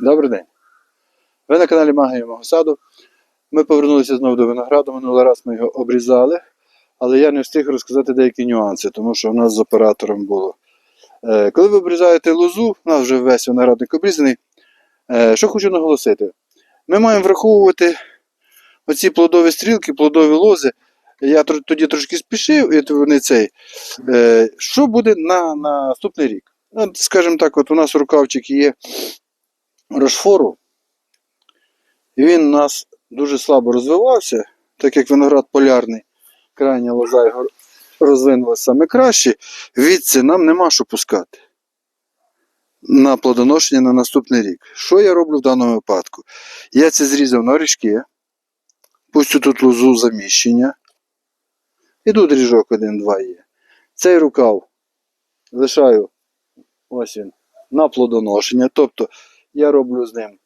Добрий день. Ви на каналі Магія мого саду. Ми повернулися знову до винограду. Минулий раз ми його обрізали, але я не встиг розказати деякі нюанси, тому що у нас з оператором було. Е, Коли ви обрізаєте лозу, у нас вже весь виноградник обрізаний. Е, Що хочу наголосити? Ми маємо враховувати оці плодові стрілки, плодові лози. Я тоді трошки спішив, і вони цей. Е, Що буде на наступний рік? Скажімо так, от у нас рукавчик є Рошфору. Він у нас дуже слабо розвивався, так як виноград полярний, крайня лоза його розвинулася саме краще. Відси нам нема що пускати на плодоношення на наступний рік. Що я роблю в даному випадку? Я це зрізав на ріжки, пустю тут лозу заміщення. І тут ріжок один-два є. Цей рукав лишаю ось він на плодоношення. Тобто я роблю з ним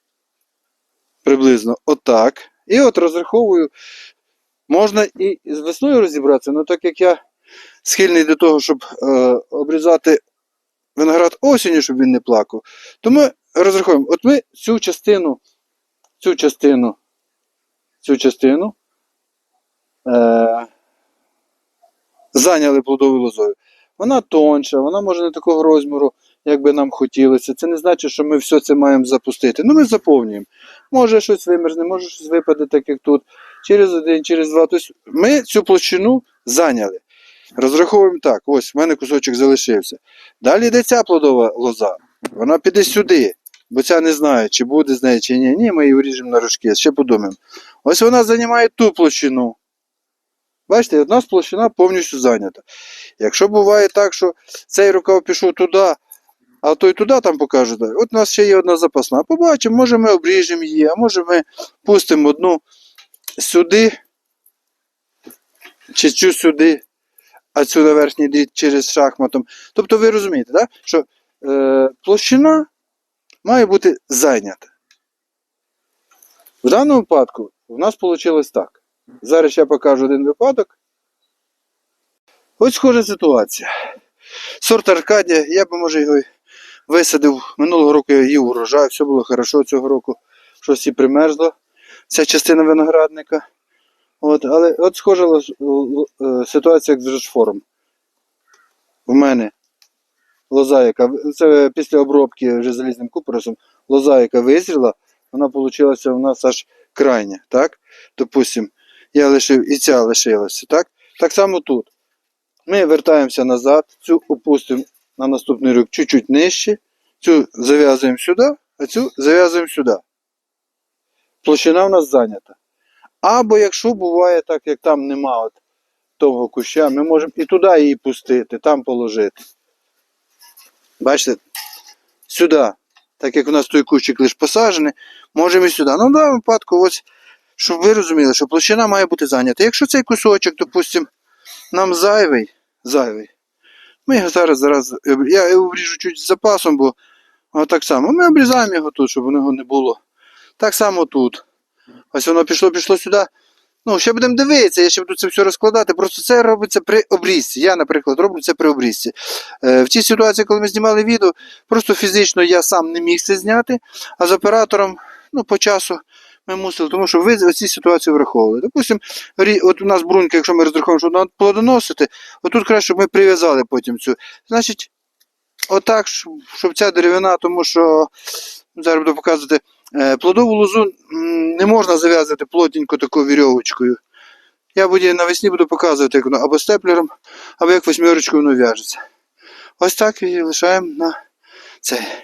приблизно отак. І от розраховую. Можна і з весною розібратися, але так як я схильний до того, щоб е, обрізати виноград осінню, щоб він не плакав, то ми розраховуємо. От ми цю частину, цю частину, цю частину е, зайняли плодовою лозою. Вона тонша, вона може не такого розміру, як би нам хотілося. Це не значить, що ми все це маємо запустити. Ну, ми заповнюємо. Може щось вимерзне, може щось випаде, так як тут. Через один, через два. Тобто ми цю площину зайняли. Розраховуємо так. Ось в мене кусочок залишився. Далі йде ця плодова лоза. Вона піде сюди. Бо ця не знає, чи буде з нею, чи ні. Ні, ми її вріжемо на рожки, ще подумаємо. Ось вона займає ту площину. Бачите, одна площина повністю зайнята. Якщо буває так, що цей рукав пішов туди, а той туди там покаже, так, от у нас ще є одна запасна. Побачимо, може ми обріжемо її, а може ми пустимо одну сюди, чи цю сюди, а цю на верхній дріт через шахматом. Тобто ви розумієте, так? що е, площина має бути зайнята. В даному випадку у нас вийшло так. Зараз я покажу один випадок. Ось схожа ситуація. Сорт Аркадія, я би, може, його й висадив. Минулого року я їв урожай, все було хорошо цього року. Щось і примерзло. Ця частина виноградника. От, але от схожа е, ситуація, як з Рошфором. У мене лоза, яка це після обробки вже залізним купоросом, лоза, яка визріла, вона вийшла у нас аж крайня. Так? Допустим, я лишив і ця лишилася. Так? так само тут. Ми вертаємося назад, цю опустимо на наступний рік чуть-чуть нижче, цю зав'язуємо сюди, а цю зав'язуємо сюди. Площина в нас зайнята. Або якщо буває так, як там нема от того куща, ми можемо і туди її пустити, там положити. Бачите? Сюди. Так як у нас той кущик лише посаджений, можемо і сюди. Ну, в даному випадку, ось, щоб ви розуміли, що площина має бути зайнята. Якщо цей кусочок, допустимо, нам зайвий, зайвий, ми його зараз, зараз я його обріжу чуть з запасом, бо так само. Ми обрізаємо його тут, щоб його не було. Так само тут. Ось воно пішло, пішло сюди. Ну, ще будемо дивитися, я ще буду це все розкладати. Просто це робиться при обрізці. Я, наприклад, роблю це при обрізці. Е, в тій ситуації, коли ми знімали відео, просто фізично я сам не міг це зняти, а з оператором, ну, по часу ми мусили, тому що ви оці ситуації враховували. Допустимо, от у нас брунька, якщо ми розраховуємо, що вона плодоносити, отут краще, щоб ми прив'язали потім цю. Значить, отак, щоб, ця деревина, тому що зараз буду показувати. Е, Плодову лозу не можна зав'язати плотненько такою вірьовочкою. Я буду навесні буду показувати, як воно або степлером, або як восьмерочкою воно в'яжеться. Ось так і лишаємо на це,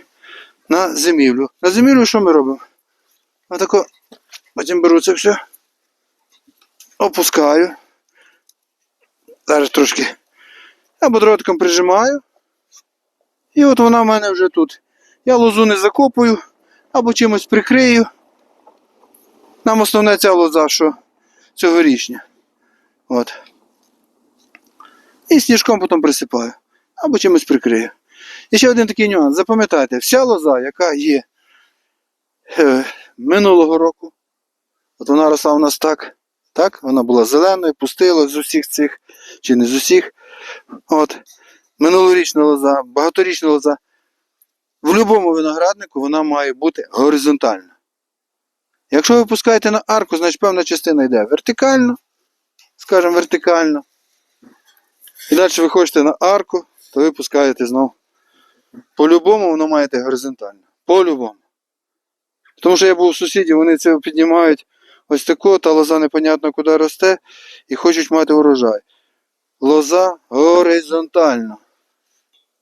на зимівлю. На зимівлю що ми робимо? Отако, потім беру це все, опускаю. Зараз трошки або дротиком прижимаю. І от вона в мене вже тут. Я лозу не закопую або чимось прикрию. Нам основне ця лоза, що цьогорічня. От. І сніжком потім присипаю. Або чимось прикрию. І ще один такий нюанс. Запам'ятайте, вся лоза, яка є минулого року, от вона росла у нас так. Так, вона була зеленою, пустила з усіх цих, чи не з усіх. От. Минулорічна лоза, багаторічна лоза. в будь-якому винограднику вона має бути горизонтальна. Якщо ви пускаєте на арку, значить певна частина йде вертикально, скажімо, вертикально. І далі ви хочете на арку, то ви пускаєте знову. По-любому воно має йти горизонтально. По-любому. Тому що я був у сусідів, вони це піднімають ось тако, та лоза непонятно куди росте, і хочуть мати урожай. Лоза горизонтально.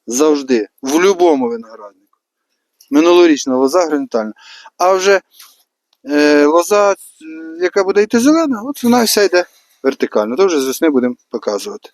Завжди. В будь-якому винограднику. Минулорічна лоза горизонтальна. А вже е, лоза, е, яка буде йти зелена, от вона вся йде вертикально. То вже з весни будемо показувати.